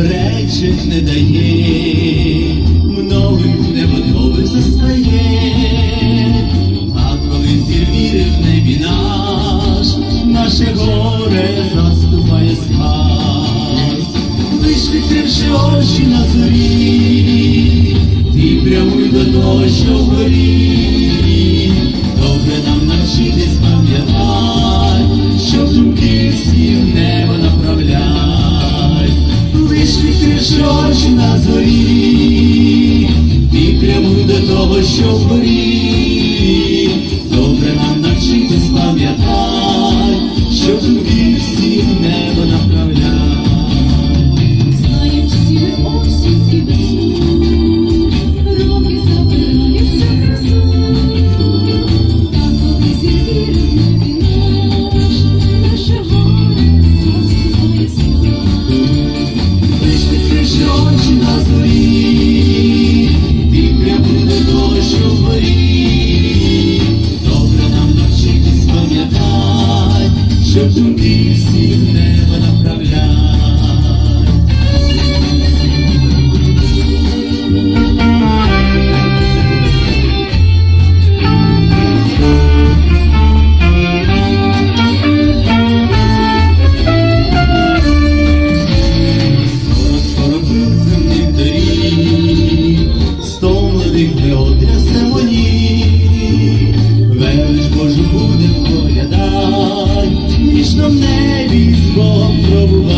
Речик не дає, Мною неводових застає, а коли зірвіри в наше горе заступає сказ, лиш відкривши очі на зорі того, що вгорі, добре нам навчитись пам'ятай, щоб думки всі в небо направляй, лиш відкривши очі на зорі, ти прямуй до того, що вгорі, добре нам навчитись пам'ятай, щоб думки всі в небо на зорі, ти прямуй до того, що добре нам навчитись пам'ятай, щоб думки всі в небо направляй. вічно в небі з пробувай,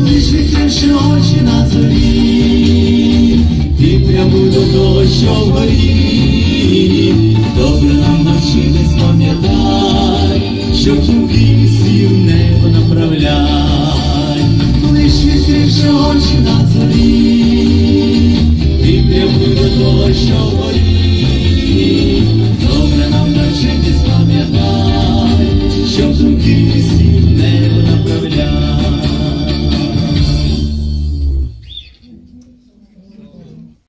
лиш відкривши очі на зорі, ти пряму до того, що вгорі, добре нам навчились, спам'ятай, що кінки всі в небо направляй, лиш відкривши очі на зорі, ти пряму до того, що вгорі.